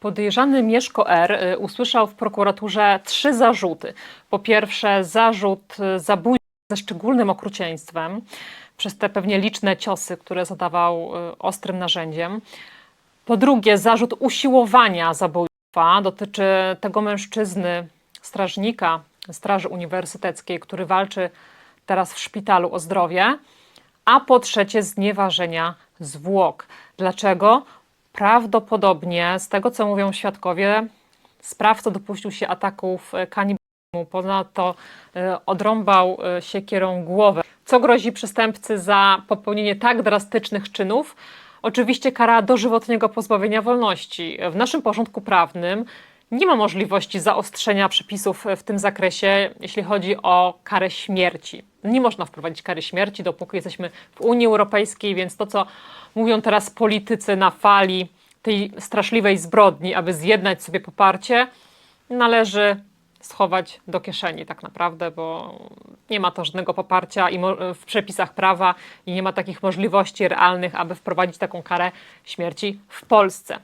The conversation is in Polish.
Podejrzany Mieszko R. y, usłyszał w prokuraturze trzy zarzuty. Po pierwsze, zarzut y, zabójstwa ze szczególnym okrucieństwem przez te pewnie liczne ciosy, które zadawał y, ostrym narzędziem. Po drugie, zarzut usiłowania zabójstwa dotyczy tego mężczyzny, strażnika Straży Uniwersyteckiej, który walczy teraz w szpitalu o zdrowie. A po trzecie, znieważenia zwłok. Dlaczego? Prawdopodobnie, z tego co mówią świadkowie, sprawca dopuścił się ataków e, kanibalizmu. Ponadto e, odrąbał e, siekierą głowę. Co grozi przestępcy za popełnienie tak drastycznych czynów? Oczywiście kara dożywotniego pozbawienia wolności. W naszym porządku prawnym nie ma możliwości zaostrzenia przepisów w tym zakresie, jeśli chodzi o karę śmierci. Nie można wprowadzić kary śmierci, dopóki jesteśmy w Unii Europejskiej, więc to, co mówią teraz politycy na fali tej straszliwej zbrodni, aby zjednać sobie poparcie, należy schować do kieszeni tak naprawdę, bo nie ma to żadnego poparcia i w przepisach prawa i nie ma takich możliwości realnych, aby wprowadzić taką karę śmierci w Polsce.